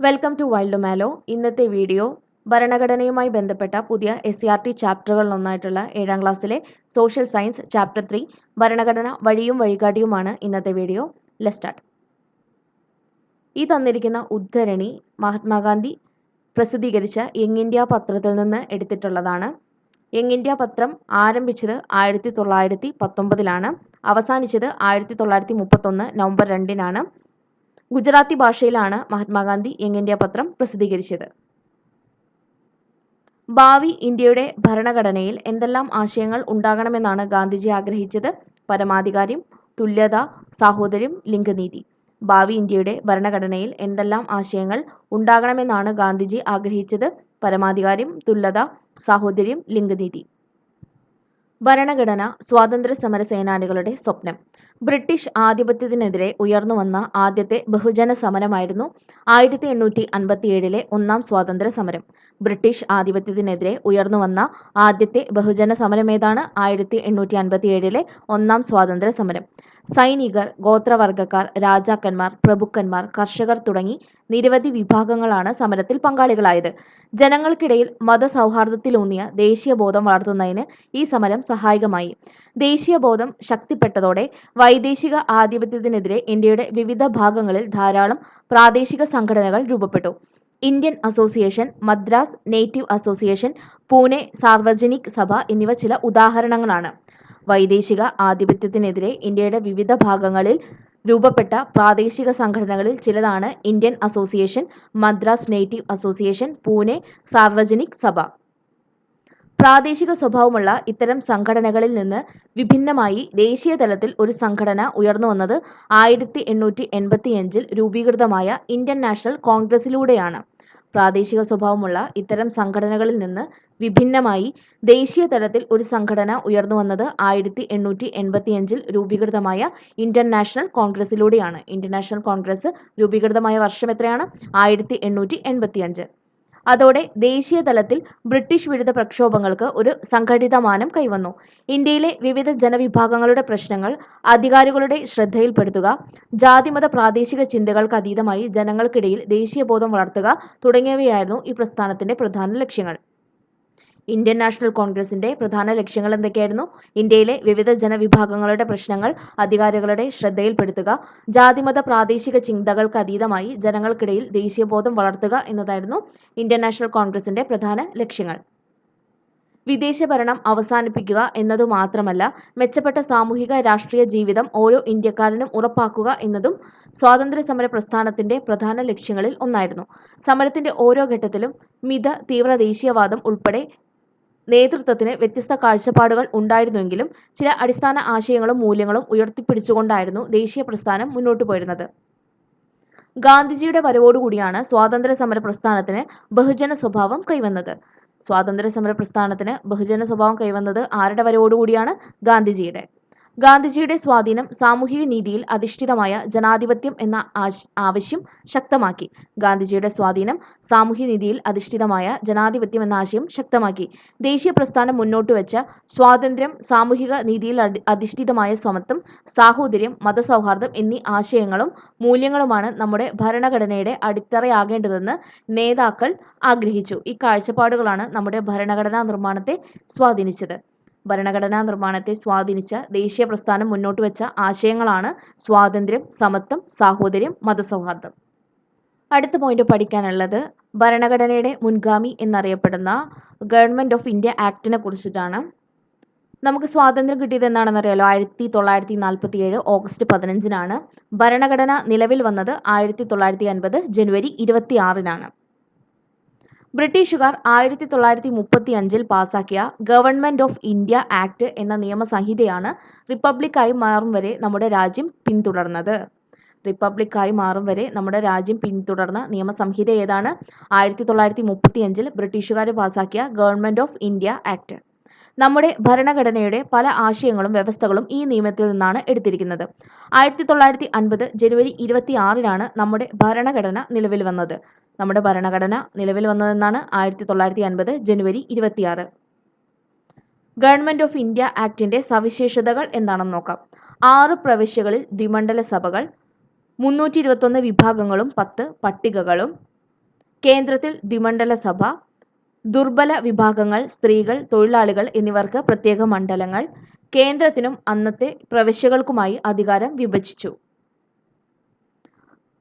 Welcome to wild mallow ഇന്നത്തെ video ഭരണഘടനയുമായി ബന്ധപ്പെട്ട പുതിയ എസ് സി ആർ ടി ചാപ്റ്ററുകളിലൊന്നായിട്ടുള്ള ഏഴാം ക്ലാസ്സിലെ സോഷ്യൽ സയൻസ് ചാപ്റ്റർ ത്രീ ഭരണഘടന വഴിയും വഴികാട്ടിയുമാണ് ഇന്നത്തെ വീഡിയോ ലെസ്റ്റാർട്ട് സ്റ്റാർട്ട് ഈ തന്നിരിക്കുന്ന ഉദ്ധരണി മഹാത്മാഗാന്ധി പ്രസിദ്ധീകരിച്ച യങ് ഇന്ത്യ പത്രത്തിൽ നിന്ന് എടുത്തിട്ടുള്ളതാണ്. യങ് ഇന്ത്യ പത്രം ആരംഭിച്ചത് ആയിരത്തി തൊള്ളായിരത്തി പത്തൊമ്പതിലാണ്. അവസാനിച്ചത് ആയിരത്തി തൊള്ളായിരത്തി മുപ്പത്തൊന്ന് നവംബർ രണ്ടിനാണ്. ഗുജറാത്തി ഭാഷയിലാണ് മഹാത്മാഗാന്ധി യങ് ഇന്ത്യ പത്രം പ്രസിദ്ധീകരിച്ചത്? ഭാവി ഇന്ത്യയുടെ ഭരണഘടനയിൽ എന്തെല്ലാം ആശയങ്ങൾ ഉണ്ടാകണമെന്നാണ് ഗാന്ധിജി ആഗ്രഹിച്ചത്? പരമാധികാരം തുല്യത സാഹോദര്യം ലിംഗനീതി. ഭാവി ഇന്ത്യയുടെ ഭരണഘടനയിൽ എന്തെല്ലാം ആശയങ്ങൾ ഉണ്ടാകണമെന്നാണ് ഗാന്ധിജി ആഗ്രഹിച്ചത്? പരമാധികാരം തുല്യത സാഹോദര്യം ലിംഗനീതി. ഭരണഘടന സ്വാതന്ത്ര്യ സമര സേനാനികളുടെ സ്വപ്നം. ബ്രിട്ടീഷ് ആധിപത്യത്തിനെതിരെ ഉയർന്നു വന്ന ആദ്യത്തെ ബഹുജന സമരമായിരുന്നു ആയിരത്തി എണ്ണൂറ്റി അൻപത്തിയേഴിലെ ഒന്നാം സ്വാതന്ത്ര്യ സമരം ബ്രിട്ടീഷ് ആധിപത്യത്തിനെതിരെ ഉയർന്നു വന്ന ആദ്യത്തെ ബഹുജന സമരമേതാണ് ആയിരത്തി എണ്ണൂറ്റി അൻപത്തിയേഴിലെ ഒന്നാം സ്വാതന്ത്ര്യ സമരം സൈനികർ ഗോത്രവർഗക്കാർ രാജാക്കന്മാർ പ്രഭുക്കന്മാർ കർഷകർ തുടങ്ങി നിരവധി വിഭാഗങ്ങളാണ് സമരത്തിൽ പങ്കാളികളായത്. ജനങ്ങൾക്കിടയിൽ മതസൗഹാർദ്ദത്തിലൂന്നിയ ദേശീയബോധം വളർത്തുന്നതിന് ഈ സമരം സഹായകമായി. ദേശീയബോധം ശക്തിപ്പെട്ടതോടെ വൈദേശിക ആധിപത്യത്തിനെതിരെ ഇന്ത്യയുടെ വിവിധ ഭാഗങ്ങളിൽ ധാരാളം പ്രാദേശിക സംഘടനകൾ രൂപപ്പെട്ടു. Indian association Madras native association Pune Sarvajanik Sabha എന്നിവ ചില ഉദാഹരണങ്ങളാണ്. വൈദേശിക ആധിപത്യത്തിനെതിരെ ഇന്ത്യയുടെ വിവിധ ഭാഗങ്ങളിൽ രൂപപ്പെട്ട പ്രാദേശിക സംഘടനകളിൽ ചിലതാണ് Indian association Madras native association Pune Sarvajanik Sabha. പ്രാദേശിക സ്വഭാവമുള്ള ഇത്തരം സംഘടനകളിൽ നിന്ന് വിഭിന്നമായി ദേശീയ തലത്തിൽ ഒരു സംഘടന ഉയർന്നു വന്നത് ആയിരത്തി എണ്ണൂറ്റി എൺപത്തിയഞ്ചിൽ രൂപീകൃതമായ ഇന്ത്യൻ നാഷണൽ കോൺഗ്രസിലൂടെയാണ് പ്രാദേശിക സ്വഭാവമുള്ള ഇത്തരം സംഘടനകളിൽ നിന്ന് വിഭിന്നമായി ദേശീയ തലത്തിൽ ഒരു സംഘടന ഉയർന്നു വന്നത് ആയിരത്തി എണ്ണൂറ്റി എൺപത്തിയഞ്ചിൽ രൂപീകൃതമായ ഇന്റർനാഷണൽ നാഷണൽ കോൺഗ്രസിലൂടെയാണ് ഇന്റർനാഷണൽ കോൺഗ്രസ് രൂപീകൃതമായ വർഷം എത്രയാണ്? ആയിരത്തി എണ്ണൂറ്റി എൺപത്തിയഞ്ച്. അതോടെ ദേശീയ തലത്തിൽ ബ്രിട്ടീഷ് വിരുദ്ധ പ്രക്ഷോഭങ്ങൾക്ക് ഒരു സംഘടിതമാനം കൈവന്നു. ഇന്ത്യയിലെ വിവിധ ജനവിഭാഗങ്ങളുടെ പ്രശ്നങ്ങൾ അധികാരികളുടെ ശ്രദ്ധയിൽപ്പെടുത്തുക ജാതിമത പ്രാദേശിക ചിന്തകൾക്ക് അതീതമായി ജനങ്ങൾക്കിടയിൽ ദേശീയബോധം വളർത്തുക തുടങ്ങിയവയായിരുന്നു ഈ പ്രസ്ഥാനത്തിന്റെ പ്രധാന ലക്ഷ്യങ്ങൾ. ഇന്ത്യൻ നാഷണൽ കോൺഗ്രസിന്റെ പ്രധാന ലക്ഷ്യങ്ങൾ എന്തൊക്കെയായിരുന്നു? ഇന്ത്യയിലെ വിവിധ ജനവിഭാഗങ്ങളുടെ പ്രശ്നങ്ങൾ അധികാരികളുടെ ശ്രദ്ധയിൽപ്പെടുത്തുക ജാതിമത പ്രാദേശിക ചിന്തകൾക്ക് അതീതമായി ജനങ്ങൾക്കിടയിൽ ദേശീയബോധം വളർത്തുക എന്നതായിരുന്നു ഇന്ത്യൻ നാഷണൽ കോൺഗ്രസിന്റെ പ്രധാന ലക്ഷ്യങ്ങൾ. വിദേശ ഭരണം അവസാനിപ്പിക്കുക എന്നതു മാത്രമല്ല മെച്ചപ്പെട്ട സാമൂഹിക രാഷ്ട്രീയ ജീവിതം ഓരോ ഇന്ത്യക്കാരനും ഉറപ്പാക്കുക എന്നതും സ്വാതന്ത്ര്യ സമര പ്രസ്ഥാനത്തിന്റെ പ്രധാന ലക്ഷ്യങ്ങളിൽ ഒന്നായിരുന്നു. സമരത്തിന്റെ ഓരോ ഘട്ടത്തിലും മിത തീവ്ര ദേശീയവാദം ഉൾപ്പെടെ നേതൃത്വത്തിന് വ്യത്യസ്ത കാഴ്ചപ്പാടുകൾ ഉണ്ടായിരുന്നുവെങ്കിലും ചില അടിസ്ഥാന ആശയങ്ങളും മൂല്യങ്ങളും ഉയർത്തിപ്പിടിച്ചുകൊണ്ടായിരുന്നു ദേശീയ പ്രസ്ഥാനം മുന്നോട്ടു പോയിരുന്നത്. ഗാന്ധിജിയുടെ വരവോടുകൂടിയാണ് സ്വാതന്ത്ര്യ സമര പ്രസ്ഥാനത്തിന് ബഹുജന സ്വഭാവം കൈവന്നത്. സ്വാതന്ത്ര്യ സമര പ്രസ്ഥാനത്തിന് ബഹുജന സ്വഭാവം കൈവന്നത് ആരുടെ വരവോടുകൂടിയാണ് ഗാന്ധിജിയുടെ. ഗാന്ധിജിയുടെ സ്വാധീനം സാമൂഹിക നീതിയിൽ അധിഷ്ഠിതമായ ജനാധിപത്യം എന്ന ആവശ്യം ശക്തമാക്കി. ഗാന്ധിജിയുടെ സ്വാധീനം സാമൂഹിക നീതിയിൽ അധിഷ്ഠിതമായ ജനാധിപത്യം എന്ന ആശയം ശക്തമാക്കി. ദേശീയ പ്രസ്ഥാനം മുന്നോട്ട് വെച്ച സ്വാതന്ത്ര്യം സാമൂഹിക നീതിയിൽ അധിഷ്ഠിതമായ സമത്വം സാഹോദര്യം മതസൗഹാർദ്ദം എന്നീ ആശയങ്ങളും മൂല്യങ്ങളുമാണ് നമ്മുടെ ഭരണഘടനയുടെ അടിത്തറയാകേണ്ടതെന്ന് നേതാക്കൾ ആഗ്രഹിച്ചു. ഈ കാഴ്ചപ്പാടുകളാണ് നമ്മുടെ ഭരണഘടനാ നിർമ്മാണത്തെ സ്വാധീനിച്ചത്. ഭരണഘടനാ നിർമ്മാണത്തെ സ്വാധീനിച്ച ദേശീയ പ്രസ്ഥാനം മുന്നോട്ട് വെച്ച ആശയങ്ങളാണ് സ്വാതന്ത്ര്യം സമത്വം സാഹോദര്യം മതസൗഹാർദ്ദം. അടുത്ത പോയിന്റ് പഠിക്കാനുള്ളത് ഭരണഘടനയുടെ മുൻഗാമി എന്നറിയപ്പെടുന്ന ഗവൺമെന്റ് ഓഫ് ഇന്ത്യ ആക്ടിനെ കുറിച്ചിട്ടാണ്. നമുക്ക് സ്വാതന്ത്ര്യം കിട്ടിയത് എന്നാണെന്നറിയാലോ ആയിരത്തി തൊള്ളായിരത്തി നാൽപ്പത്തി ഏഴ് ഓഗസ്റ്റ് പതിനഞ്ചിനാണ്. ഭരണഘടന നിലവിൽ വന്നത് ആയിരത്തി തൊള്ളായിരത്തി അൻപത് ജനുവരി ഇരുപത്തി ആറിനാണ് ബ്രിട്ടീഷുകാർ ആയിരത്തി തൊള്ളായിരത്തി മുപ്പത്തി അഞ്ചിൽ പാസാക്കിയ ഗവൺമെന്റ് ഓഫ് ഇന്ത്യ ആക്ട് എന്ന നിയമസംഹിതയാണ് റിപ്പബ്ലിക്കായി മാറും വരെ നമ്മുടെ രാജ്യം പിന്തുടർന്നത്. റിപ്പബ്ലിക്കായി മാറും വരെ നമ്മുടെ രാജ്യം പിന്തുടർന്ന നിയമസംഹിത ഏതാണ്? ആയിരത്തി തൊള്ളായിരത്തി മുപ്പത്തി അഞ്ചിൽ ബ്രിട്ടീഷുകാർ പാസാക്കിയ ഗവൺമെന്റ് ഓഫ് ഇന്ത്യ ആക്ട്. നമ്മുടെ ഭരണഘടനയുടെ പല ആശയങ്ങളും വ്യവസ്ഥകളും ഈ നിയമത്തിൽ നിന്നാണ് എടുത്തിരിക്കുന്നത്. ആയിരത്തി തൊള്ളായിരത്തി അൻപത് ജനുവരി ഇരുപത്തി ആറിനാണ് നമ്മുടെ ഭരണഘടന നിലവിൽ വന്നത്. നമ്മുടെ ഭരണഘടന നിലവിൽ വന്നതെന്നാണ് ആയിരത്തി തൊള്ളായിരത്തി അൻപത് ജനുവരി ഇരുപത്തിയാറ്. ഗവൺമെന്റ് ഓഫ് ഇന്ത്യ ആക്ടിന്റെ സവിശേഷതകൾ എന്താണെന്ന് നോക്കാം. ആറ് പ്രവിശ്യകളിൽ ദ്വിമണ്ഡല സഭകൾ മുന്നൂറ്റി ഇരുപത്തൊന്ന് വിഭാഗങ്ങളും പത്ത് പട്ടികകളും. കേന്ദ്രത്തിൽ ദ്വിമണ്ഡല സഭ ദുർബല വിഭാഗങ്ങൾ സ്ത്രീകൾ തൊഴിലാളികൾ എന്നിവർക്ക് പ്രത്യേക മണ്ഡലങ്ങൾ. കേന്ദ്രത്തിനും അന്നത്തെ പ്രവിശ്യകൾക്കുമായി അധികാരം വിഭജിച്ചു.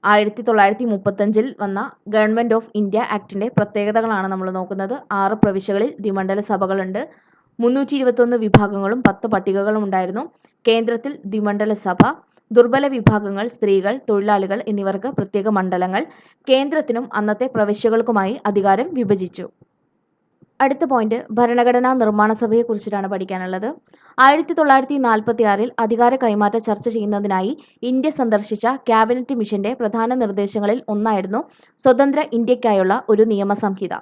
ആയിരത്തി തൊള്ളായിരത്തി മുപ്പത്തഞ്ചിൽ വന്ന ഗവൺമെന്റ് ഓഫ് ഇന്ത്യ ആക്ടിന്റെ പ്രത്യേകതകളാണ് നമ്മൾ നോക്കുന്നത്. ആറ് പ്രവിശ്യകളിൽ ദ്വിമണ്ഡല സഭകളുണ്ട്. മുന്നൂറ്റി ഇരുപത്തൊന്ന് വിഭാഗങ്ങളും പത്ത് പട്ടികകളും ഉണ്ടായിരുന്നു. കേന്ദ്രത്തിൽ ദ്വിമണ്ഡല സഭ ദുർബല വിഭാഗങ്ങൾ സ്ത്രീകൾ തൊഴിലാളികൾ എന്നിവർക്ക് പ്രത്യേക മണ്ഡലങ്ങൾ. കേന്ദ്രത്തിനും അന്നത്തെ പ്രവിശ്യകൾക്കുമായി അധികാരം വിഭജിച്ചു. അടുത്ത പോയിന്റ് ഭരണഘടനാ നിർമ്മാണ സഭയെ കുറിച്ചിട്ടാണ് പഠിക്കാനുള്ളത്. ആയിരത്തി തൊള്ളായിരത്തി നാൽപ്പത്തി ആറിൽ അധികാര കൈമാറ്റം ചർച്ച ചെയ്യുന്നതിനായി ഇന്ത്യ സന്ദർശിച്ച ക്യാബിനറ്റ് മിഷന്റെ പ്രധാന നിർദ്ദേശങ്ങളിൽ ഒന്നായിരുന്നു സ്വതന്ത്ര ഇന്ത്യക്കായുള്ള ഒരു നിയമസംഹിത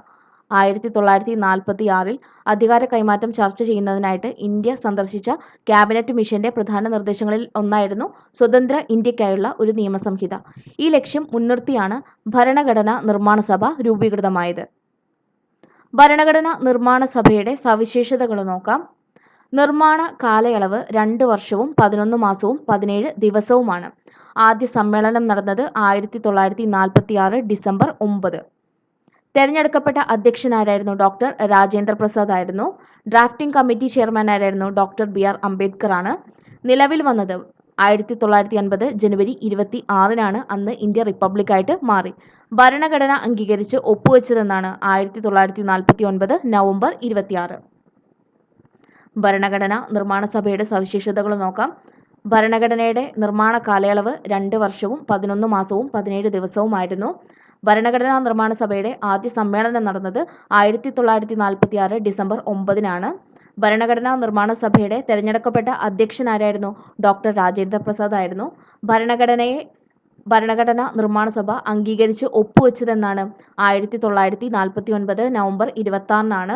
ആയിരത്തി തൊള്ളായിരത്തി നാൽപ്പത്തി ആറിൽ അധികാര കൈമാറ്റം ചർച്ച ചെയ്യുന്നതിനായിട്ട് ഇന്ത്യ സന്ദർശിച്ച ക്യാബിനറ്റ് മിഷന്റെ പ്രധാന നിർദ്ദേശങ്ങളിൽ ഒന്നായിരുന്നു സ്വതന്ത്ര ഇന്ത്യക്കായുള്ള ഒരു നിയമസംഹിത ഈ ലക്ഷ്യം മുൻനിർത്തിയാണ് ഭരണഘടനാ നിർമ്മാണ സഭ രൂപീകൃതമായത്. ഭരണഘടനാ നിർമ്മാണ സഭയുടെ സവിശേഷതകൾ നോക്കാം. നിർമ്മാണ കാലയളവ് രണ്ട് വർഷവും പതിനൊന്ന് മാസവും പതിനേഴ് ദിവസവുമാണ്. ആദ്യ സമ്മേളനം നടന്നത് ആയിരത്തി തൊള്ളായിരത്തി നാൽപ്പത്തി ആറ് ഡിസംബർ ഒമ്പത്. തെരഞ്ഞെടുക്കപ്പെട്ട അധ്യക്ഷനാരായിരുന്നു ഡോക്ടർ രാജേന്ദ്ര പ്രസാദ് ആയിരുന്നു. ഡ്രാഫ്റ്റിംഗ് കമ്മിറ്റി ചെയർമാൻ ആരായിരുന്നു? ഡോക്ടർ ബി ആർ അംബേദ്കർ ആണ്. നിലവിൽ വന്നത് ആയിരത്തി തൊള്ളായിരത്തി അൻപത് ജനുവരി ഇരുപത്തി ആറിനാണ് അന്ന് ഇന്ത്യ റിപ്പബ്ലിക്കായിട്ട് മാറി. ഭരണഘടന അംഗീകരിച്ച് ഒപ്പുവെച്ചതെന്നാണ് ആയിരത്തി തൊള്ളായിരത്തി നാൽപ്പത്തി ഒൻപത് നവംബർ ഇരുപത്തിയാറ്. ഭരണഘടന നിർമ്മാണ സഭയുടെ സവിശേഷതകൾ നോക്കാം. ഭരണഘടനയുടെ നിർമ്മാണ കാലയളവ് രണ്ട് വർഷവും പതിനൊന്ന് മാസവും പതിനേഴ് ദിവസവുമായിരുന്നു ഭരണഘടനാ നിർമ്മാണ സഭയുടെ ആദ്യ സമ്മേളനം നടന്നത് ആയിരത്തി തൊള്ളായിരത്തി നാൽപ്പത്തി ആറ് ഡിസംബർ ഒമ്പതിനാണ്. ഭരണഘടനാ നിർമ്മാണ സഭയുടെ തെരഞ്ഞെടുക്കപ്പെട്ട അധ്യക്ഷനാരായിരുന്നു ഡോക്ടർ രാജേന്ദ്ര പ്രസാദ് ആയിരുന്നു. ഭരണഘടനയെ ഭരണഘടനാ നിർമ്മാണ സഭ അംഗീകരിച്ച് ഒപ്പുവെച്ചതെന്നാണ് ആയിരത്തി തൊള്ളായിരത്തി നാൽപ്പത്തി ഒൻപത് നവംബർ ഇരുപത്തി ആറിനാണ്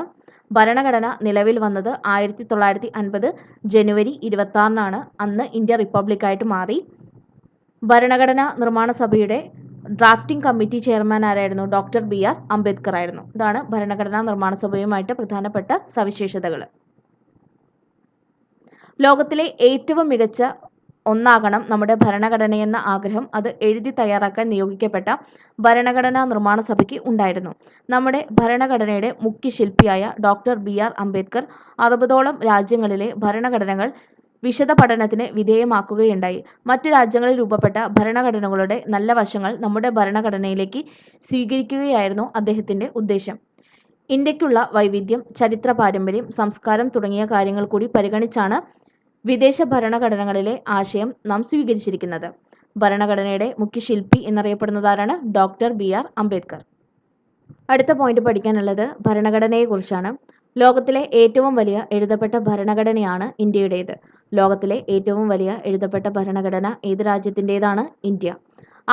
ഭരണഘടന നിലവിൽ വന്നത് ആയിരത്തി തൊള്ളായിരത്തി അൻപത് ജനുവരി ഇരുപത്തി ആറിനാണ് അന്ന് ഇന്ത്യ റിപ്പബ്ലിക്കായിട്ട് മാറി. ഭരണഘടനാ നിർമ്മാണ സഭയുടെ ഡ്രാഫ്റ്റിംഗ് കമ്മിറ്റി ചെയർമാൻ ആരായിരുന്നു? ഡോക്ടർ ബി ആർ അംബേദ്കർ ആയിരുന്നു. ഇതാണ് ഭരണഘടനാ നിർമ്മാണ സഭയുമായിട്ട് പ്രധാനപ്പെട്ട സവിശേഷതകൾ ലോകത്തിലെ ഏറ്റവും മികച്ച ഒന്നാകണം നമ്മുടെ ഭരണഘടനയെന്ന ആഗ്രഹം അത് എഴുതി തയ്യാറാക്കാൻ നിയോഗിക്കപ്പെട്ട ഭരണഘടനാ നിർമ്മാണ സഭയ്ക്ക് ഉണ്ടായിരുന്നു. നമ്മുടെ ഭരണഘടനയുടെ മുഖ്യ ശില്പിയായ ഡോക്ടർ ബി ആർ അംബേദ്കർ അറുപതോളം രാജ്യങ്ങളിലെ ഭരണഘടനകൾ വിശദ പഠനത്തിന് വിധേയമാക്കുകയുണ്ടായി. മറ്റ് രാജ്യങ്ങളിൽ രൂപപ്പെട്ട ഭരണഘടനകളുടെ നല്ല വശങ്ങൾ നമ്മുടെ ഭരണഘടനയിലേക്ക് സ്വീകരിക്കുകയായിരുന്നു അദ്ദേഹത്തിന്റെ ഉദ്ദേശം. ഇന്ത്യക്കുള്ള വൈവിധ്യം ചരിത്ര പാരമ്പര്യം സംസ്കാരം തുടങ്ങിയ കാര്യങ്ങൾ കൂടി പരിഗണിച്ചാണ് വിദേശ ഭരണഘടനകളിലെ ആശയം നാം സ്വീകരിച്ചിരിക്കുന്നത്. ഭരണഘടനയുടെ മുഖ്യശില്പി എന്നറിയപ്പെടുന്നതാരാണ് ഡോക്ടർ ബി ആർ അംബേദ്കർ. അടുത്ത പോയിന്റ് പഠിക്കാനുള്ളത് ഭരണഘടനയെക്കുറിച്ചാണ്. ലോകത്തിലെ ഏറ്റവും വലിയ എഴുതപ്പെട്ട ഭരണഘടനയാണ് ഇന്ത്യയുടേത്. ലോകത്തിലെ ഏറ്റവും വലിയ എഴുതപ്പെട്ട ഭരണഘടന ഏത് രാജ്യത്തിന്റേതാണ്? ഇന്ത്യ.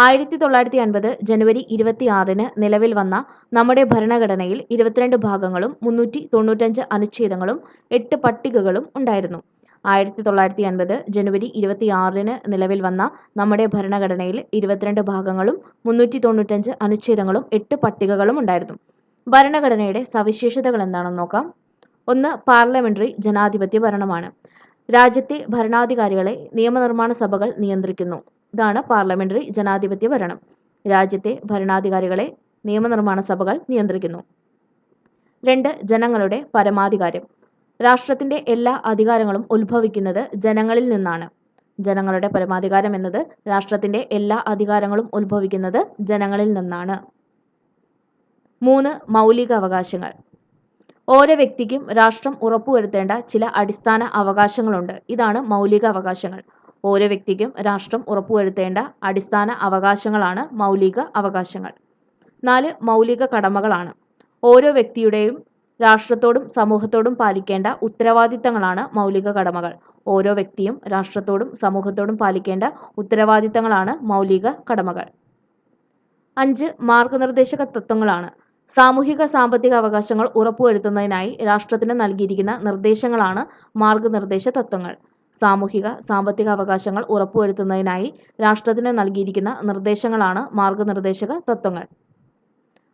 ആയിരത്തി തൊള്ളായിരത്തി അൻപത് ജനുവരി ഇരുപത്തി ആറിന് നിലവിൽ വന്ന നമ്മുടെ ഭരണഘടനയിൽ ഇരുപത്തിരണ്ട് ഭാഗങ്ങളും മുന്നൂറ്റി തൊണ്ണൂറ്റഞ്ച് അനുച്ഛേദങ്ങളും എട്ട് പട്ടികകളും ഉണ്ടായിരുന്നു. ആയിരത്തി തൊള്ളായിരത്തി അൻപത് ജനുവരി ഇരുപത്തി ആറിന് നിലവിൽ വന്ന നമ്മുടെ ഭരണഘടനയിൽ ഇരുപത്തിരണ്ട് ഭാഗങ്ങളും മുന്നൂറ്റി തൊണ്ണൂറ്റഞ്ച് അനുച്ഛേദങ്ങളും എട്ട് പട്ടികകളും ഉണ്ടായിരുന്നു. ഭരണഘടനയുടെ സവിശേഷതകൾ എന്താണെന്ന് നോക്കാം. ഒന്ന് പാർലമെന്ററി ജനാധിപത്യ ഭരണമാണ്. രാജ്യത്തെ ഭരണാധികാരികളെ നിയമനിർമ്മാണ സഭകൾ നിയന്ത്രിക്കുന്നു. ഇതാണ് പാർലമെന്ററി ജനാധിപത്യ ഭരണം. രാജ്യത്തെ ഭരണാധികാരികളെ നിയമനിർമ്മാണ സഭകൾ നിയന്ത്രിക്കുന്നു. രണ്ട് ജനങ്ങളുടെ പരമാധികാരം. രാഷ്ട്രത്തിന്റെ എല്ലാ അധികാരങ്ങളും ഉത്ഭവിക്കുന്നത് ജനങ്ങളിൽ നിന്നാണ്. ജനങ്ങളുടെ പരമാധികാരം എന്നത് രാഷ്ട്രത്തിന്റെ എല്ലാ അധികാരങ്ങളും ഉത്ഭവിക്കുന്നത് ജനങ്ങളിൽ നിന്നാണ്. മൂന്ന് മൗലിക അവകാശങ്ങൾ. ഓരോ വ്യക്തിക്കും രാഷ്ട്രം ഉറപ്പുവരുത്തേണ്ട ചില അടിസ്ഥാന അവകാശങ്ങളുണ്ട്. ഇതാണ് മൗലിക അവകാശങ്ങൾ. ഓരോ വ്യക്തിക്കും രാഷ്ട്രം ഉറപ്പുവരുത്തേണ്ട അടിസ്ഥാന അവകാശങ്ങളാണ് മൗലിക അവകാശങ്ങൾ. നാല് മൗലിക കടമകളാണ്. ഓരോ വ്യക്തിയുടെയും രാഷ്ട്രത്തോടും സമൂഹത്തോടും പാലിക്കേണ്ട ഉത്തരവാദിത്തങ്ങളാണ് മൗലിക കടമകൾ. ഓരോ വ്യക്തിയും രാഷ്ട്രത്തോടും സമൂഹത്തോടും പാലിക്കേണ്ട ഉത്തരവാദിത്തങ്ങളാണ് മൗലിക കടമകൾ. അഞ്ച് മാർഗനിർദ്ദേശക തത്വങ്ങളാണ്. സാമൂഹിക സാമ്പത്തിക അവകാശങ്ങൾ ഉറപ്പുവരുത്തുന്നതിനായി രാഷ്ട്രത്തിന് നൽകിയിരിക്കുന്ന നിർദ്ദേശങ്ങളാണ് മാർഗനിർദ്ദേശ തത്വങ്ങൾ. സാമൂഹിക സാമ്പത്തിക അവകാശങ്ങൾ ഉറപ്പുവരുത്തുന്നതിനായി രാഷ്ട്രത്തിന് നൽകിയിരിക്കുന്ന നിർദ്ദേശങ്ങളാണ് മാർഗനിർദ്ദേശക തത്വങ്ങൾ.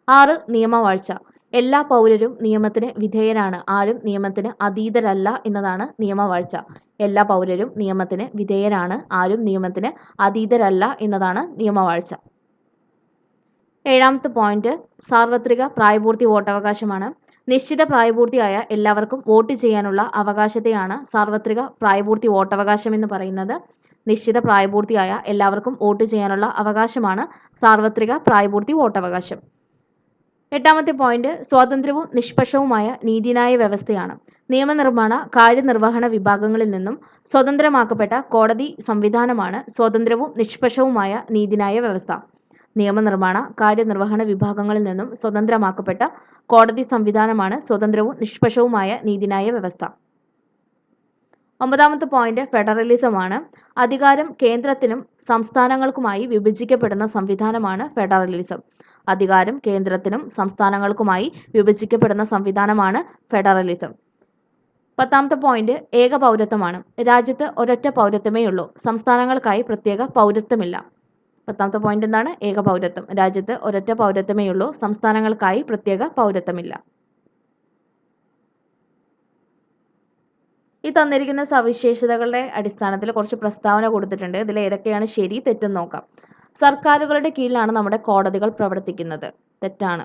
ആറ് നിയമവാഴ്ച. എല്ലാ പൗരരും നിയമത്തിന് വിധേയരാണ്. ആരും നിയമത്തിന് അതീതരല്ല എന്നതാണ് നിയമവാഴ്ച. എല്ലാ പൗരരും നിയമത്തിന് വിധേയരാണ്. ആരും നിയമത്തിന് അതീതരല്ല എന്നതാണ് നിയമവാഴ്ച. ഏഴാമത്തെ പോയിന്റ്. സാർവത്രിക പ്രായപൂർത്തി വോട്ടവകാശമാണ്. നിശ്ചിത പ്രായപൂർത്തിയായ എല്ലാവർക്കും വോട്ട് ചെയ്യാനുള്ള അവകാശത്തെയാണ് സാർവത്രിക പ്രായപൂർത്തി വോട്ടവകാശം എന്ന് പറയുന്നത്. നിശ്ചിത പ്രായപൂർത്തിയായ എല്ലാവർക്കും വോട്ട് ചെയ്യാനുള്ള അവകാശമാണ് സാർവത്രിക പ്രായപൂർത്തി വോട്ടവകാശം. എട്ടാമത്തെ പോയിന്റ് സ്വാതന്ത്ര്യവും നിഷ്പക്ഷവുമായ നീതിന്യായ വ്യവസ്ഥയാണ്. നിയമനിർമ്മാണ കാര്യനിർവഹണ വിഭാഗങ്ങളിൽ നിന്നും സ്വതന്ത്രമാക്കപ്പെട്ട കോടതി സംവിധാനമാണ് സ്വതന്ത്രവും നിഷ്പക്ഷവുമായ നീതിന്യായ വ്യവസ്ഥ. നിയമനിർമ്മാണ കാര്യനിർവഹണ വിഭാഗങ്ങളിൽ നിന്നും സ്വതന്ത്രമാക്കപ്പെട്ട കോടതി സംവിധാനമാണ് സ്വതന്ത്രവും നിഷ്പക്ഷവുമായ നീതിന്യായ വ്യവസ്ഥ. ഒമ്പതാമത്തെ പോയിന്റ് ഫെഡറലിസമാണ്. അധികാരം കേന്ദ്രത്തിനും സംസ്ഥാനങ്ങൾക്കുമായി വിഭജിക്കപ്പെടുന്ന സംവിധാനമാണ് ഫെഡറലിസം. അധികാരം കേന്ദ്രത്തിനും സംസ്ഥാനങ്ങൾക്കുമായി വിഭജിക്കപ്പെടുന്ന സംവിധാനമാണ് ഫെഡറലിസം. പത്താമത്തെ പോയിന്റ് ഏക പൗരത്വമാണ്. രാജ്യത്ത് ഒരൊറ്റ പൗരത്വമേ ഉള്ളൂ. സംസ്ഥാനങ്ങൾക്കായി പ്രത്യേക പൗരത്വമില്ല. പത്താമത്തെ പോയിന്റ് എന്താണ്? ഏക പൗരത്വം. രാജ്യത്ത് ഒരൊറ്റ പൗരത്വമേ ഉള്ളൂ. സംസ്ഥാനങ്ങൾക്കായി പ്രത്യേക പൗരത്വമില്ല. ഈ തന്നിരിക്കുന്ന സവിശേഷതകളുടെ അടിസ്ഥാനത്തിൽ കുറച്ച് പ്രസ്താവന കൊടുത്തിട്ടുണ്ട്. ഇതിൽ ഏതൊക്കെയാണ് ശരി തെറ്റെന്ന് നോക്കാം. സർക്കാരുകളുടെ കീഴിലാണ് നമ്മുടെ കോടതികൾ പ്രവർത്തിക്കുന്നത്. തെറ്റാണ്.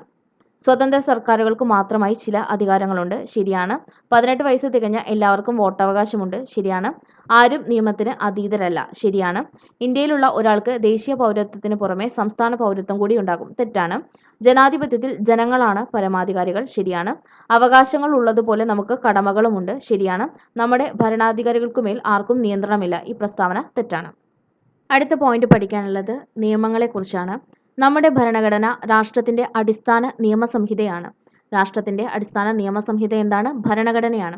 സ്വതന്ത്ര സർക്കാരുകൾക്ക് മാത്രമായി ചില അധികാരങ്ങളുണ്ട്. ശരിയാണ്. പതിനെട്ട് വയസ്സ് തികഞ്ഞ എല്ലാവർക്കും വോട്ടവകാശമുണ്ട്. ശരിയാണ്. ആരും നിയമത്തിന് അതീതരല്ല. ശരിയാണ്. ഇന്ത്യയിലുള്ള ഒരാൾക്ക് ദേശീയ പൗരത്വത്തിന് പുറമെ സംസ്ഥാന പൗരത്വം കൂടി ഉണ്ടാകും. തെറ്റാണ്. ജനാധിപത്യത്തിൽ ജനങ്ങളാണ് പരമാധികാരികൾ. ശരിയാണ്. അവകാശങ്ങൾ ഉള്ളതുപോലെ നമുക്ക് കടമകളുമുണ്ട്. ശരിയാണ്. നമ്മുടെ ഭരണാധികാരികൾക്കുമേൽ ആർക്കും നിയന്ത്രണമില്ല. ഈ പ്രസ്താവന തെറ്റാണ്. അടുത്ത പോയിന്റ് പഠിക്കാനുള്ളത് നിയമങ്ങളെക്കുറിച്ചാണ്. നമ്മുടെ ഭരണഘടന രാഷ്ട്രത്തിന്റെ അടിസ്ഥാന നിയമസംഹിതയാണ്. രാഷ്ട്രത്തിന്റെ അടിസ്ഥാന നിയമസംഹിത എന്താണ്? ഭരണഘടനയാണ്.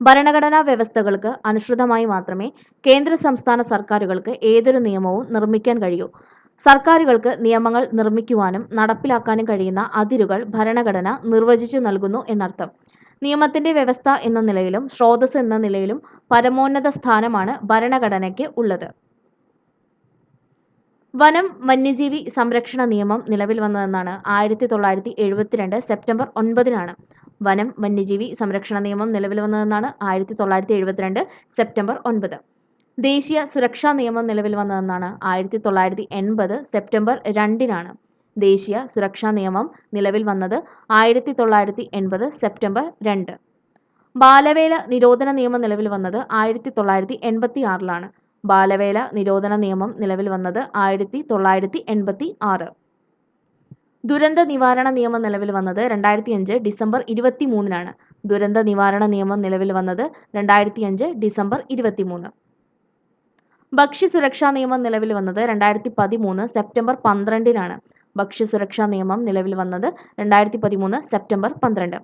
ഭരണഘടനാ വ്യവസ്ഥകൾക്ക് അനുസൃതമായി മാത്രമേ കേന്ദ്ര സംസ്ഥാന സർക്കാരുകൾക്ക് ഏതൊരു നിയമവും നിർമ്മിക്കാൻ കഴിയൂ. സർക്കാരുകൾക്ക് നിയമങ്ങൾ നിർമ്മിക്കുവാനും നടപ്പിലാക്കാനും കഴിയുന്ന അതിരുകൾ ഭരണഘടന നിർവചിച്ചു നൽകുന്നു എന്നർത്ഥം. നിയമത്തിന്റെ വ്യവസ്ഥ എന്ന നിലയിലും സ്രോതസ് എന്ന നിലയിലും പരമോന്നത സ്ഥാനമാണ് ഭരണഘടനയ്ക്ക് ഉള്ളത്. വനം വന്യജീവി സംരക്ഷണ നിയമം നിലവിൽ വന്നതെന്നാണ് ആയിരത്തി തൊള്ളായിരത്തി എഴുപത്തിരണ്ട് സെപ്റ്റംബർ ഒൻപതിനാണ് വനം വന്യജീവി സംരക്ഷണ നിയമം നിലവിൽ വന്നതെന്നാണ് ആയിരത്തി തൊള്ളായിരത്തി എഴുപത്തിരണ്ട് സെപ്റ്റംബർ ഒൻപത്. ദേശീയ സുരക്ഷാ നിയമം നിലവിൽ വന്നതെന്നാണ് ആയിരത്തി തൊള്ളായിരത്തി എൺപത് സെപ്റ്റംബർ രണ്ടിനാണ് ദേശീയ സുരക്ഷാ നിയമം നിലവിൽ വന്നത് ആയിരത്തി തൊള്ളായിരത്തി എൺപത് സെപ്റ്റംബർ രണ്ട്. ബാലവേല നിരോധന നിയമം നിലവിൽ വന്നത് ആയിരത്തി തൊള്ളായിരത്തി എൺപത്തി ആറിലാണ് ബാലവേല നിരോധന നിയമം നിലവിൽ വന്നത് ആയിരത്തി തൊള്ളായിരത്തി എൺപത്തി ആറ്. ദുരന്ത നിവാരണ നിയമം നിലവിൽ വന്നത് രണ്ടായിരത്തി അഞ്ച് ഡിസംബർ ഇരുപത്തി മൂന്നിനാണ്. ദുരന്ത നിവാരണ നിയമം നിലവിൽ വന്നത് രണ്ടായിരത്തി അഞ്ച് ഡിസംബർ ഇരുപത്തി മൂന്ന്. ഭക്ഷ്യസുരക്ഷാ നിയമം നിലവിൽ വന്നത് രണ്ടായിരത്തി പതിമൂന്ന് സെപ്റ്റംബർ പന്ത്രണ്ടിനാണ്. ഭക്ഷ്യസുരക്ഷാ നിയമം നിലവിൽ വന്നത് രണ്ടായിരത്തി പതിമൂന്ന് സെപ്റ്റംബർ പന്ത്രണ്ട്.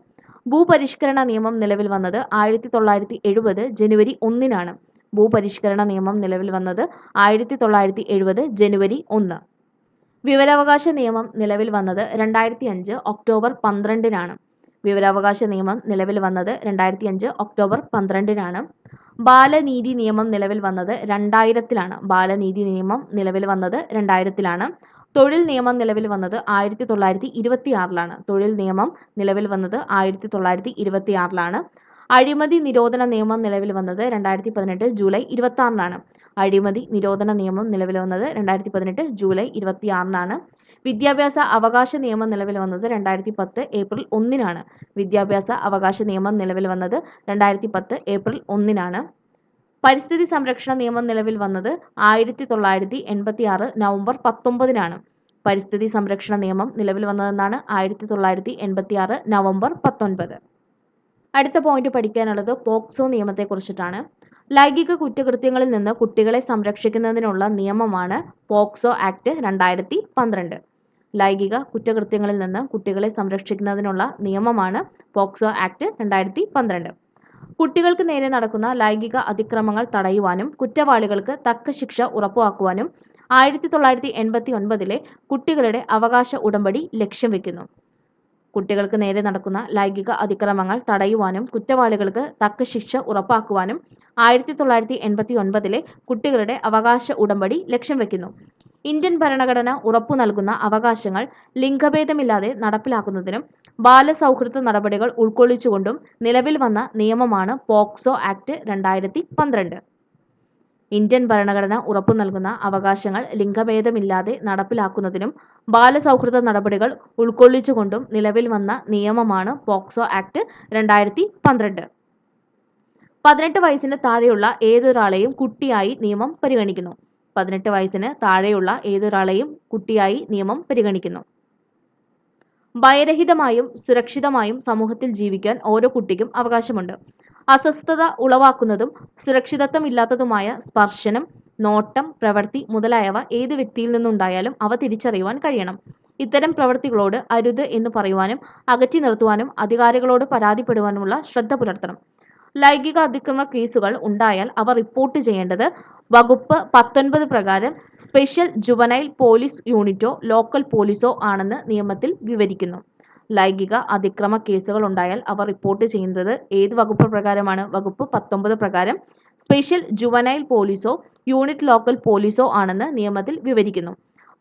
ഭൂപരിഷ്കരണ നിയമം നിലവിൽ വന്നത് ആയിരത്തി തൊള്ളായിരത്തി എഴുപത് ജനുവരി ഒന്നിനാണ്. ഭൂപരിഷ്കരണ നിയമം നിലവിൽ വന്നത് ആയിരത്തി തൊള്ളായിരത്തി എഴുപത് ജനുവരി ഒന്ന്. വിവരാവകാശ നിയമം നിലവിൽ വന്നത് രണ്ടായിരത്തി അഞ്ച് ഒക്ടോബർ പന്ത്രണ്ടിനാണ്. വിവരാവകാശ നിയമം നിലവിൽ വന്നത് രണ്ടായിരത്തി അഞ്ച് ഒക്ടോബർ പന്ത്രണ്ടിനാണ്. ബാലനീതി നിയമം നിലവിൽ വന്നത് രണ്ടായിരത്തിലാണ്. ബാലനീതി നിയമം നിലവിൽ വന്നത് രണ്ടായിരത്തിലാണ്. തൊഴിൽ നിയമം നിലവിൽ വന്നത് ആയിരത്തി തൊള്ളായിരത്തി ഇരുപത്തി ആറിലാണ് തൊഴിൽ നിയമം നിലവിൽ വന്നത് ആയിരത്തി തൊള്ളായിരത്തി ഇരുപത്തി ആറിലാണ് അഴിമതി നിരോധന നിയമം നിലവിൽ വന്നത് രണ്ടായിരത്തി പതിനെട്ട് ജൂലൈ ഇരുപത്തി ആറിനാണ് അഴിമതി നിരോധന നിയമം നിലവിൽ വന്നത് രണ്ടായിരത്തി പതിനെട്ട് ജൂലൈ ഇരുപത്തി ആറിനാണ് വിദ്യാഭ്യാസ അവകാശ നിയമം നിലവിൽ വന്നത് രണ്ടായിരത്തി പത്ത് ഏപ്രിൽ ഒന്നിനാണ്. വിദ്യാഭ്യാസ അവകാശ നിയമം നിലവിൽ വന്നത് രണ്ടായിരത്തി പത്ത് ഏപ്രിൽ ഒന്നിനാണ്. പരിസ്ഥിതി സംരക്ഷണ നിയമം നിലവിൽ വന്നത് ആയിരത്തി തൊള്ളായിരത്തി എൺപത്തി ആറ് നവംബർ പത്തൊമ്പതിനാണ്. പരിസ്ഥിതി സംരക്ഷണ നിയമം നിലവിൽ വന്നതെന്നാണ് ആയിരത്തി തൊള്ളായിരത്തി എൺപത്തി ആറ് നവംബർ പത്തൊൻപത്. അടുത്ത പോയിന്റ് പഠിക്കാനുള്ളത് പോക്സോ നിയമത്തെക്കുറിച്ചിട്ടാണ്. ലൈംഗിക കുറ്റകൃത്യങ്ങളിൽ നിന്ന് കുട്ടികളെ സംരക്ഷിക്കുന്നതിനുള്ള നിയമമാണ് പോക്സോ ആക്ട് രണ്ടായിരത്തി പന്ത്രണ്ട് ലൈംഗിക കുറ്റകൃത്യങ്ങളിൽ നിന്ന് കുട്ടികളെ സംരക്ഷിക്കുന്നതിനുള്ള നിയമമാണ് പോക്സോ ആക്ട് രണ്ടായിരത്തി പന്ത്രണ്ട് കുട്ടികൾക്ക് നേരെ നടക്കുന്ന ലൈംഗിക അതിക്രമങ്ങൾ തടയുവാനും കുറ്റവാളികൾക്ക് തക്ക ശിക്ഷ ഉറപ്പാക്കുവാനും ആയിരത്തി തൊള്ളായിരത്തി എൺപത്തി ഒൻപതിലെ കുട്ടികളുടെ അവകാശ ഉടമ്പടി ലക്ഷ്യം വെക്കുന്നു. കുട്ടികൾക്ക് നേരെ നടക്കുന്ന ലൈംഗിക അതിക്രമങ്ങൾ തടയുവാനും കുറ്റവാളികൾക്ക് തക്ക ശിക്ഷ ഉറപ്പാക്കുവാനും ആയിരത്തി തൊള്ളായിരത്തി എൺപത്തി ഒൻപതിലെ കുട്ടികളുടെ അവകാശ ഉടമ്പടി ലക്ഷ്യം വെക്കുന്നു. ഇന്ത്യൻ ഭരണഘടന ഉറപ്പു നൽകുന്ന അവകാശങ്ങൾ ലിംഗഭേദമില്ലാതെ നടപ്പിലാക്കുന്നതിനും ബാലസൗഹൃദ നടപടികൾ ഉൾക്കൊള്ളിച്ചുകൊണ്ടും നിലവിൽ വന്ന നിയമമാണ് പോക്സോ ആക്ട് രണ്ടായിരത്തി പന്ത്രണ്ട് ഇന്ത്യൻ ഭരണഘടന ഉറപ്പു നൽകുന്ന അവകാശങ്ങൾ ലിംഗഭേദമില്ലാതെ നടപ്പിലാക്കുന്നതിനും ബാലസൗഹൃദ നടപടികൾ ഉൾക്കൊള്ളിച്ചുകൊണ്ടും നിലവിൽ വന്ന നിയമമാണ് പോക്സോ ആക്ട് രണ്ടായിരത്തി പന്ത്രണ്ട്. പതിനെട്ട് വയസ്സിന് താഴെയുള്ള ഏതൊരാളെയും കുട്ടിയായി നിയമം പരിഗണിക്കുന്നു. പതിനെട്ട് വയസ്സിന് താഴെയുള്ള ഏതൊരാളെയും കുട്ടിയായി നിയമം പരിഗണിക്കുന്നു. ഭയരഹിതമായും സുരക്ഷിതമായും സമൂഹത്തിൽ ജീവിക്കാൻ ഓരോ കുട്ടിക്കും അവകാശമുണ്ട്. അസ്വസ്ഥത ഉളവാക്കുന്നതും സുരക്ഷിതത്വമില്ലാത്തതുമായ സ്പർശനം നോട്ടം പ്രവൃത്തി മുതലായവ ഏത് വ്യക്തിയിൽ നിന്നുണ്ടായാലും അവ തിരിച്ചറിയുവാൻ കഴിയണം. ഇത്തരം പ്രവൃത്തികളോട് അരുത് എന്ന് പറയുവാനും അകറ്റി നിർത്തുവാനും അധികാരികളോട് പരാതിപ്പെടുവാനുമുള്ള ശ്രദ്ധ പുലർത്തണം. ലൈംഗിക അതിക്രമ കേസുകൾ ഉണ്ടായാൽ അവ റിപ്പോർട്ട് ചെയ്യേണ്ടത് വകുപ്പ് പത്തൊൻപത് പ്രകാരം സ്പെഷ്യൽ ജുവനൈൽ പോലീസ് യൂണിറ്റോ ലോക്കൽ പോലീസോ ആണെന്ന് നിയമത്തിൽ വിവരിക്കുന്നു. ലൈംഗിക അതിക്രമ കേസുകൾ ഉണ്ടായാൽ അവർ റിപ്പോർട്ട് ചെയ്യുന്നത് ഏത് വകുപ്പ് പ്രകാരമാണ്? വകുപ്പ് പത്തൊമ്പത് പ്രകാരം സ്പെഷ്യൽ ജുവനൈൽ പോലീസോ യൂണിറ്റ് ലോക്കൽ പോലീസോ ആണെന്ന് നിയമത്തിൽ വിവരിക്കുന്നു.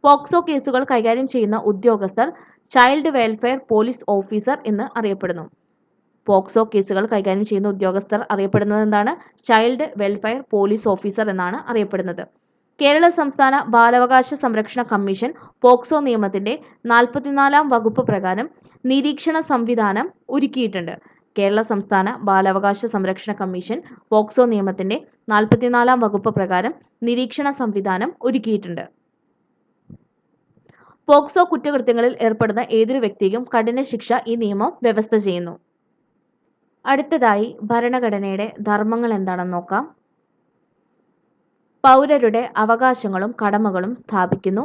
പോക്സോ കേസുകൾ കൈകാര്യം ചെയ്യുന്ന ഉദ്യോഗസ്ഥർ ചൈൽഡ് വെൽഫെയർ പോലീസ് ഓഫീസർ എന്ന് അറിയപ്പെടുന്നു. പോക്സോ കേസുകൾ കൈകാര്യം ചെയ്യുന്ന ഉദ്യോഗസ്ഥർ അറിയപ്പെടുന്നത് എന്താണ്? ചൈൽഡ് വെൽഫെയർ പോലീസ് ഓഫീസർ എന്നാണ് അറിയപ്പെടുന്നത്. കേരള സംസ്ഥാന ബാലാവകാശ സംരക്ഷണ കമ്മീഷൻ പോക്സോ നിയമത്തിന്റെ നാൽപ്പത്തിനാലാം വകുപ്പ് പ്രകാരം നിരീക്ഷണ സംവിധാനം ഒരുക്കിയിട്ടുണ്ട്. കേരള സംസ്ഥാന ബാലാവകാശ സംരക്ഷണ കമ്മീഷൻ പോക്സോ നിയമത്തിന്റെ നാൽപ്പത്തിനാലാം വകുപ്പ് പ്രകാരം നിരീക്ഷണ സംവിധാനം ഒരുക്കിയിട്ടുണ്ട്. പോക്സോ കുറ്റകൃത്യങ്ങളിൽ ഏർപ്പെടുന്ന ഏതൊരു വ്യക്തിക്കും കഠിന ശിക്ഷ ഈ നിയമം വ്യവസ്ഥ ചെയ്യുന്നു. അടുത്തതായി ഭരണഘടനയുടെ ധർമ്മങ്ങൾ എന്താണെന്ന് നോക്കാം. പൗരരുടെ അവകാശങ്ങളും കടമകളും സ്ഥാപിക്കുന്നു.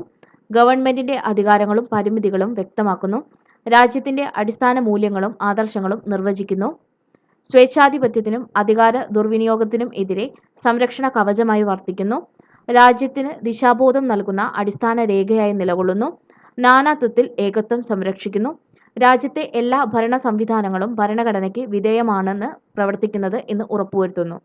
ഗവൺമെന്റിന്റെ അധികാരങ്ങളും പരിമിതികളും വ്യക്തമാക്കുന്നു. രാജ്യത്തിന്റെ അടിസ്ഥാന മൂല്യങ്ങളും ആദർശങ്ങളും നിർവചിക്കുന്നു. സ്വേച്ഛാധിപത്യത്തിനും അധികാര ദുർവിനിയോഗത്തിനും എതിരെ സംരക്ഷണ കവചമായി വർത്തിക്കുന്നു. രാജ്യത്തിന് ദിശാബോധം നൽകുന്ന അടിസ്ഥാന രേഖയായി നിലകൊള്ളുന്നു. നാനാത്വത്തിൽ ഏകത്വം സംരക്ഷിക്കുന്നു. രാജ്യത്തെ എല്ലാ ഭരണ സംവിധാനങ്ങളും ഭരണഘടനയ്ക്ക് വിധേയമാണെന്ന് പ്രവർത്തിക്കുന്നത് എന്ന് ഉറപ്പുവരുത്തുന്നു.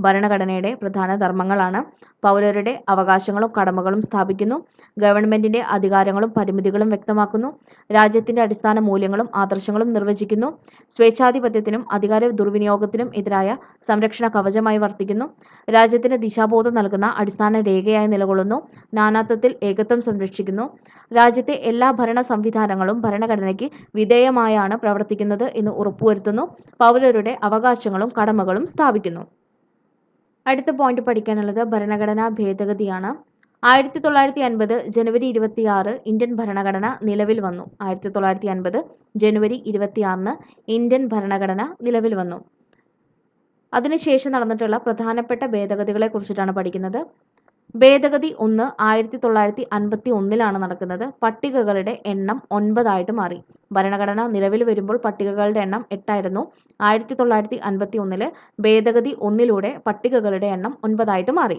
ഭരണഘടനയുടെ പ്രധാന ധർമ്മങ്ങളാണ്. പൗരരുടെ അവകാശങ്ങളും കടമകളും സ്ഥാപിക്കുന്നു. ഗവൺമെന്റിന്റെ അധികാരങ്ങളും പരിമിതികളും വ്യക്തമാക്കുന്നു. രാജ്യത്തിന്റെ അടിസ്ഥാന മൂല്യങ്ങളും ആദർശങ്ങളും നിർവചിക്കുന്നു. സ്വേച്ഛാധിപത്യത്തിനും അധികാര ദുർവിനിയോഗത്തിനും എതിരായ സംരക്ഷണ കവചമായി വർത്തിക്കുന്നു. രാജ്യത്തിന് ദിശാബോധം നൽകുന്ന അടിസ്ഥാന രേഖയായി നിലകൊള്ളുന്നു. നാനാത്വത്തിൽ ഏകത്വം സംരക്ഷിക്കുന്നു. രാജ്യത്തെ എല്ലാ ഭരണ സംവിധാനങ്ങളും ഭരണഘടനയ്ക്ക് വിധേയമായാണ് പ്രവർത്തിക്കുന്നത് എന്ന് ഉറപ്പുവരുത്തുന്നു. പൗരരുടെ അവകാശങ്ങളും കടമകളും സ്ഥാപിക്കുന്നു. അടുത്ത പോയിന്റ് പഠിക്കാനുള്ളത് ഭരണഘടനാ ഭേദഗതിയാണ്. ആയിരത്തി തൊള്ളായിരത്തി അൻപത് ജനുവരി ഇരുപത്തിയാറ് ഇന്ത്യൻ ഭരണഘടന നിലവിൽ വന്നു. ആയിരത്തി തൊള്ളായിരത്തി അൻപത് ജനുവരി ഇരുപത്തിയാറിന് ഇന്ത്യൻ ഭരണഘടന നിലവിൽ വന്നു. അതിനുശേഷം നടന്നിട്ടുള്ള പ്രധാനപ്പെട്ട ഭേദഗതികളെ കുറിച്ചിട്ടാണ് പഠിക്കുന്നത്. ഭേദഗതി ഒന്ന് ആയിരത്തി തൊള്ളായിരത്തി അൻപത്തി ഒന്നിലാണ് നടക്കുന്നത്. പട്ടികകളുടെ എണ്ണം ഒൻപതായിട്ട് മാറി. ഭരണഘടന നിലവിൽ വരുമ്പോൾ പട്ടികകളുടെ എണ്ണം എട്ടായിരുന്നു. ആയിരത്തി തൊള്ളായിരത്തി അൻപത്തി ഒന്നിൽ ഭേദഗതി ഒന്നിലൂടെ പട്ടികകളുടെ എണ്ണം ഒൻപതായിട്ട് മാറി.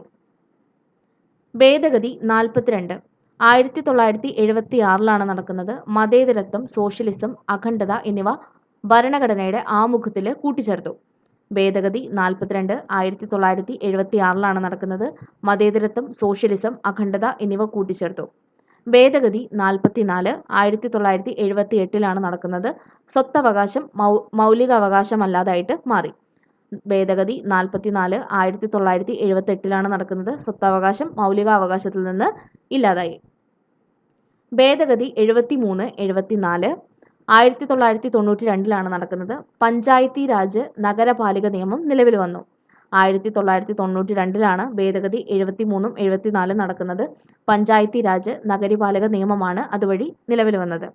ഭേദഗതി നാൽപ്പത്തിരണ്ട് ആയിരത്തി തൊള്ളായിരത്തി എഴുപത്തി ആറിലാണ് നടക്കുന്നത്. മതേതരത്വം സോഷ്യലിസം അഖണ്ഡത എന്നിവ ഭരണഘടനയുടെ ആമുഖത്തിൽ കൂട്ടിച്ചേർത്തു. ഭേദഗതി നാൽപ്പത്തിരണ്ട് ആയിരത്തി തൊള്ളായിരത്തി എഴുപത്തി ആറിലാണ് നടക്കുന്നത്. മതേതരത്വം സോഷ്യലിസം അഖണ്ഡത എന്നിവ കൂട്ടിച്ചേർത്തു. ഭേദഗതി നാൽപ്പത്തിനാല് ആയിരത്തി തൊള്ളായിരത്തി എഴുപത്തി എട്ടിലാണ് നടക്കുന്നത്. സ്വത്തവകാശം മൗ മൗലികാവകാശമല്ലാതായിട്ട് മാറി. ഭേദഗതി നാൽപ്പത്തിനാല് ആയിരത്തി തൊള്ളായിരത്തി എഴുപത്തി എട്ടിലാണ് നടക്കുന്നത്. സ്വത്തവകാശം മൗലികാവകാശത്തിൽ നിന്ന് ഇല്ലാതായി. ഭേദഗതി എഴുപത്തി മൂന്ന് എഴുപത്തിനാല് ആയിരത്തി തൊള്ളായിരത്തി തൊണ്ണൂറ്റി രണ്ടിലാണ് നടക്കുന്നത്. പഞ്ചായത്തി രാജ് നഗരപാലിക നിയമം നിലവിൽ വന്നു. ആയിരത്തി തൊള്ളായിരത്തി തൊണ്ണൂറ്റി രണ്ടിലാണ് ഭേദഗതി എഴുപത്തി മൂന്നും എഴുപത്തിനാലും നടക്കുന്നത്. പഞ്ചായത്തി രാജ് നഗരപാലക നിയമമാണ് അതുവഴി നിലവിൽ വന്നത്.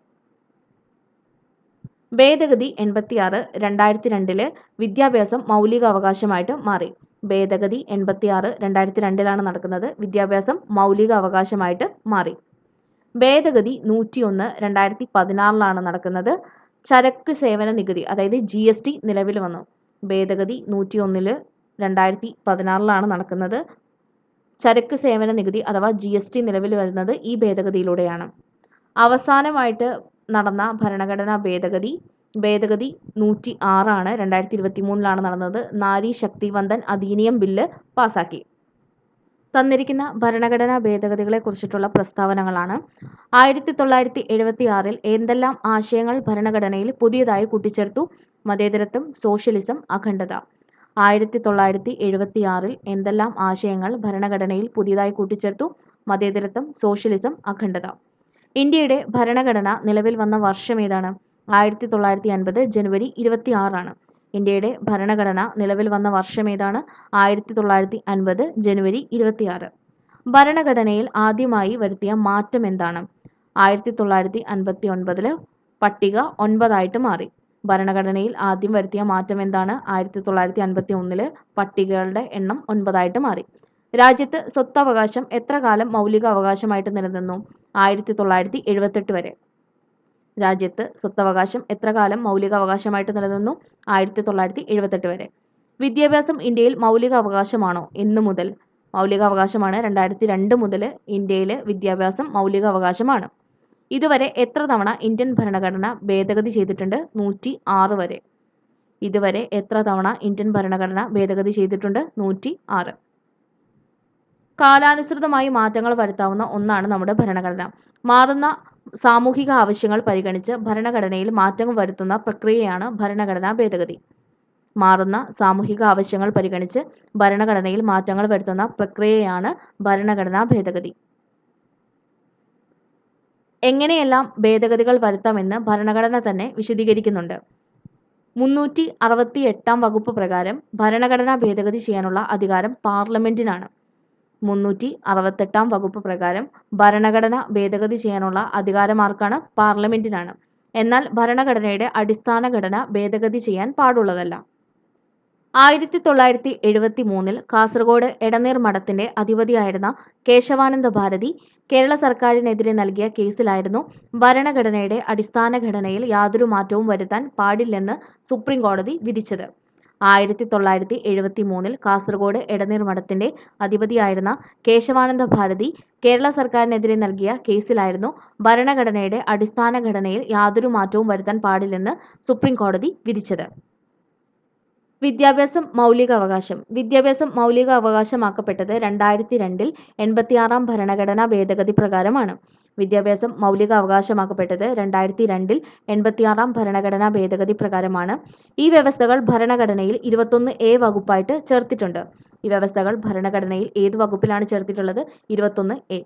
ഭേദഗതി എൺപത്തിയാറ് രണ്ടായിരത്തി രണ്ടിൽ വിദ്യാഭ്യാസം മൗലിക അവകാശമായിട്ട് മാറി. ഭേദഗതി എൺപത്തിയാറ് രണ്ടായിരത്തി രണ്ടിലാണ് നടക്കുന്നത്. വിദ്യാഭ്യാസം മൗലിക അവകാശമായിട്ട് മാറി. ഭേദഗതി നൂറ്റിയൊന്ന് രണ്ടായിരത്തി പതിനാറിലാണ് നടക്കുന്നത്. ചരക്ക് സേവന നികുതി അതായത് ജി എസ് ടി നിലവിൽ വന്നു. ഭേദഗതി നൂറ്റിയൊന്നിൽ രണ്ടായിരത്തി പതിനാറിലാണ് നടക്കുന്നത്. ചരക്ക് സേവന നികുതി അഥവാ ജി എസ് ടി നിലവിൽ വരുന്നത് ഈ ഭേദഗതിയിലൂടെയാണ്. അവസാനമായിട്ട് നടന്ന ഭരണഘടനാ ഭേദഗതി ഭേദഗതി നൂറ്റി ആറാണ് രണ്ടായിരത്തി ഇരുപത്തി മൂന്നിലാണ് നടന്നത്. നാരി ശക്തിവന്ദൻ അധീനിയം ബില്ല് പാസാക്കി. തന്നിരിക്കുന്ന ഭരണഘടനാ ഭേദഗതികളെ കുറിച്ചിട്ടുള്ള പ്രസ്താവനകളാണ്. ആയിരത്തി തൊള്ളായിരത്തി എഴുപത്തി ആറിൽ എന്തെല്ലാം ആശയങ്ങൾ ഭരണഘടനയിൽ പുതിയതായി കൂട്ടിച്ചേർത്തു? മതേതരത്വം സോഷ്യലിസം അഖണ്ഡത. ആയിരത്തി തൊള്ളായിരത്തി എഴുപത്തി ആറിൽ എന്തെല്ലാം ആശയങ്ങൾ ഭരണഘടനയിൽ പുതിയതായി കൂട്ടിച്ചേർത്തു? മതേതരത്വം സോഷ്യലിസം അഖണ്ഡത. ഇന്ത്യയുടെ ഭരണഘടന നിലവിൽ വന്ന വർഷം ഏതാണ്? ആയിരത്തി തൊള്ളായിരത്തി അൻപത് ജനുവരി ഇരുപത്തി ആറാണ് ഇന്ത്യയുടെ ഭരണഘടന നിലവിൽ വന്ന വർഷം ഏതാണ്? ആയിരത്തി തൊള്ളായിരത്തി അൻപത് ജനുവരി ഇരുപത്തിയാറ്. ഭരണഘടനയിൽ ആദ്യമായി വരുത്തിയ മാറ്റം എന്താണ്? ആയിരത്തി തൊള്ളായിരത്തി അൻപത്തി ഒൻപതിൽ പട്ടിക ഒൻപതായിട്ട് മാറി. ഭരണഘടനയിൽ ആദ്യം വരുത്തിയ മാറ്റം എന്താണ്? ആയിരത്തി തൊള്ളായിരത്തി അൻപത്തി ഒന്നിൽ പട്ടികകളുടെ എണ്ണം ഒൻപതായിട്ട് മാറി. രാജ്യത്ത് സ്വത്തവകാശം എത്ര കാലം മൗലിക അവകാശമായിട്ട് നിലനിന്നു? ആയിരത്തി തൊള്ളായിരത്തി എഴുപത്തെട്ട് വരെ. രാജ്യത്ത് സ്വത്തവകാശം എത്ര കാലം മൗലിക അവകാശമായിട്ട് നിലനിന്നു? ആയിരത്തി തൊള്ളായിരത്തി എഴുപത്തെട്ട് വരെ. വിദ്യാഭ്യാസം ഇന്ത്യയിൽ മൗലിക അവകാശമാണോ എന്നു മുതൽ മൗലിക അവകാശമാണ് രണ്ടായിരത്തി രണ്ട് മുതൽ ഇന്ത്യയിൽ വിദ്യാഭ്യാസം മൗലിക അവകാശമാണ് ഇതുവരെ എത്ര തവണ ഇന്ത്യൻ ഭരണഘടന ഭേദഗതി ചെയ്തിട്ടുണ്ട്? നൂറ്റി ആറ് വരെ. ഇതുവരെ എത്ര തവണ ഇന്ത്യൻ ഭരണഘടന ഭേദഗതി ചെയ്തിട്ടുണ്ട്? നൂറ്റി ആറ് കാലാനുസൃതമായി മാറ്റങ്ങൾ വരുത്താവുന്ന ഒന്നാണ് നമ്മുടെ ഭരണഘടന. മാറുന്ന സാമൂഹിക ആവശ്യങ്ങൾ പരിഗണിച്ച് ഭരണഘടനയിൽ മാറ്റം വരുത്തുന്ന പ്രക്രിയയാണ് ഭരണഘടനാ ഭേദഗതി. മാറുന്ന സാമൂഹിക ആവശ്യങ്ങൾ പരിഗണിച്ച് ഭരണഘടനയിൽ മാറ്റങ്ങൾ വരുത്തുന്ന പ്രക്രിയയാണ് ഭരണഘടനാ ഭേദഗതി. എങ്ങനെയെല്ലാം ഭേദഗതികൾ വരുത്താമെന്ന് ഭരണഘടന തന്നെ വിശദീകരിക്കുന്നുണ്ട്. മുന്നൂറ്റി അറുപത്തി എട്ടാം വകുപ്പ് പ്രകാരം ഭരണഘടനാ ഭേദഗതി ചെയ്യാനുള്ള അധികാരം പാർലമെന്റിനാണ്. മുന്നൂറ്റി അറുപത്തെട്ടാം വകുപ്പ് പ്രകാരം ഭരണഘടന ഭേദഗതി ചെയ്യാനുള്ള അധികാരമാർക്കാണ് പാർലമെന്റിനാണ്. എന്നാൽ ഭരണഘടനയുടെ അടിസ്ഥാന ഘടന ഭേദഗതി ചെയ്യാൻ പാടുള്ളതല്ല. ആയിരത്തി തൊള്ളായിരത്തി എഴുപത്തി മൂന്നിൽ കാസർഗോഡ് എടനീർ മഠത്തിന്റെ അധിപതിയായിരുന്ന കേശവാനന്ദ ഭാരതി കേരള സർക്കാരിനെതിരെ നൽകിയ കേസിലായിരുന്നു ഭരണഘടനയുടെ അടിസ്ഥാന ഘടനയിൽ യാതൊരു മാറ്റവും വരുത്താൻ പാടില്ലെന്ന് സുപ്രീം കോടതി വിധിച്ചത്. ആയിരത്തി തൊള്ളായിരത്തി എഴുപത്തി മൂന്നിൽ കാസർഗോഡ് ഇടനീർ മഠത്തിന്റെ അധിപതിയായിരുന്ന കേശവാനന്ദ ഭാരതി കേരള സർക്കാരിനെതിരെ നൽകിയ കേസിലായിരുന്നു ഭരണഘടനയുടെ അടിസ്ഥാന ഘടനയിൽ യാതൊരു മാറ്റവും വരുത്താൻ പാടില്ലെന്ന് സുപ്രീം കോടതി വിധിച്ചത്. വിദ്യാഭ്യാസം മൗലിക അവകാശം വിദ്യാഭ്യാസം മൗലിക അവകാശമാക്കപ്പെട്ടത് രണ്ടായിരത്തി രണ്ടിൽ എൺപത്തിയാറാം ഭരണഘടനാ ഭേദഗതി പ്രകാരമാണ്. വിദ്യാഭ്യാസം മൗലിക അവകാശമാക്കപ്പെട്ടത് രണ്ടായിരത്തി രണ്ടിൽ എൺപത്തിയാറാം ഭരണഘടനാ ഭേദഗതി പ്രകാരമാണ്. ഈ വ്യവസ്ഥകൾ ഭരണഘടനയിൽ ഇരുപത്തൊന്ന് എ വകുപ്പായിട്ട് ചേർത്തിട്ടുണ്ട്. ഈ വ്യവസ്ഥകൾ ഭരണഘടനയിൽ ഏത് വകുപ്പിലാണ് ചേർത്തിട്ടുള്ളത്? ഇരുപത്തൊന്ന് എ.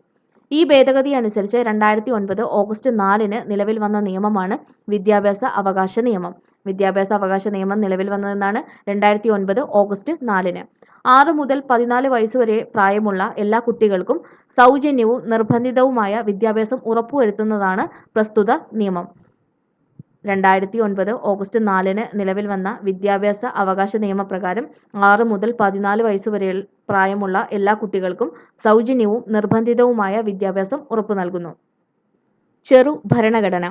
ഈ ഭേദഗതി അനുസരിച്ച് രണ്ടായിരത്തി ഒൻപത് ഓഗസ്റ്റ് നാലിന് നിലവിൽ വന്ന നിയമമാണ് വിദ്യാഭ്യാസ അവകാശ നിയമം. വിദ്യാഭ്യാസ അവകാശ നിയമം നിലവിൽ വന്നതെന്നാണ് രണ്ടായിരത്തി ഒൻപത് ഓഗസ്റ്റ് നാലിന്. ആറ് മുതൽ പതിനാല് വയസ്സുവരെ പ്രായമുള്ള എല്ലാ കുട്ടികൾക്കും സൗജന്യവും നിർബന്ധിതവുമായ വിദ്യാഭ്യാസം ഉറപ്പുവരുത്തുന്നതാണ് പ്രസ്തുത നിയമം. രണ്ടായിരത്തി ഒൻപത് ഓഗസ്റ്റ് നാലിന് നിലവിൽ വന്ന വിദ്യാഭ്യാസ അവകാശ നിയമപ്രകാരം ആറ് മുതൽ പതിനാല് വയസ്സുവരെ പ്രായമുള്ള എല്ലാ കുട്ടികൾക്കും സൗജന്യവും നിർബന്ധിതവുമായ വിദ്യാഭ്യാസം ഉറപ്പു നൽകുന്നു. ചെറു ഭരണഘടന.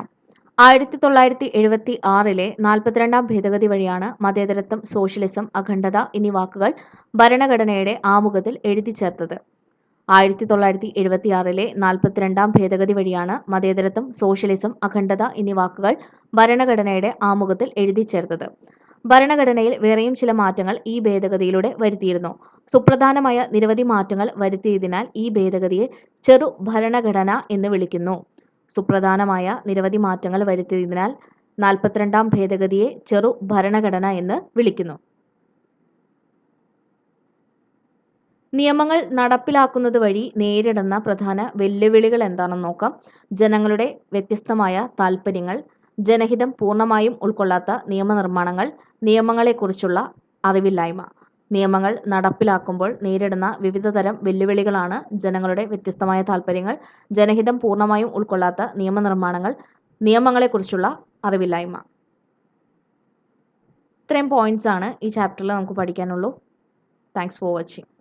ആയിരത്തി തൊള്ളായിരത്തി എഴുപത്തി ആറിലെ നാൽപ്പത്തിരണ്ടാം ഭേദഗതി വഴിയാണ് മതേതരത്വം സോഷ്യലിസം അഖണ്ഡത എന്നീ വാക്കുകൾ ഭരണഘടനയുടെ ആമുഖത്തിൽ എഴുതി ചേർത്തത്. ആയിരത്തി തൊള്ളായിരത്തി എഴുപത്തി ആറിലെ നാൽപ്പത്തിരണ്ടാം ഭേദഗതി വഴിയാണ് മതേതരത്വം സോഷ്യലിസം അഖണ്ഡത എന്നീ വാക്കുകൾ ഭരണഘടനയുടെ ആമുഖത്തിൽ എഴുതി ചേർത്തത്. ഭരണഘടനയിൽ വേറെയും ചില മാറ്റങ്ങൾ ഈ ഭേദഗതിയിലൂടെ വരുത്തിയിരുന്നു. സുപ്രധാനമായ നിരവധി മാറ്റങ്ങൾ വരുത്തിയതിനാൽ ഈ ഭേദഗതിയെ ചെറു ഭരണഘടന എന്ന് വിളിക്കുന്നു. സുപ്രധാനമായ നിരവധി മാറ്റങ്ങൾ വരുത്തിയതിനാൽ നാൽപ്പത്തിരണ്ടാം ഭേദഗതിയെ ചെറു ഭരണഘടന എന്ന് വിളിക്കുന്നു. നിയമങ്ങൾ നടപ്പിലാക്കുന്നത് വഴി നേരിടുന്ന പ്രധാന വെല്ലുവിളികൾ എന്താണെന്ന് നോക്കാം. ജനങ്ങളുടെ വ്യത്യസ്തമായ താൽപ്പര്യങ്ങൾ ജനഹിതം പൂർണമായും ഉൾക്കൊള്ളാത്ത നിയമനിർമ്മാണങ്ങൾ നിയമങ്ങളെക്കുറിച്ചുള്ള അറിവില്ലായ്മ നിയമങ്ങൾ നടപ്പിലാക്കുമ്പോൾ നേരിടുന്ന വിവിധതരം വെല്ലുവിളികളാണ് ജനങ്ങളുടെ വ്യത്യസ്തമായ താൽപ്പര്യങ്ങൾ ജനഹിതം പൂർണമായും ഉൾക്കൊള്ളാത്ത നിയമനിർമ്മാണങ്ങൾ നിയമങ്ങളെക്കുറിച്ചുള്ള അറിവില്ലായ്മ. ഇത്രയും പോയിന്റ്സ് ആണ് ഈ ചാപ്റ്ററിൽ നമുക്ക് പഠിക്കാനുള്ളൂ. Thanks for watching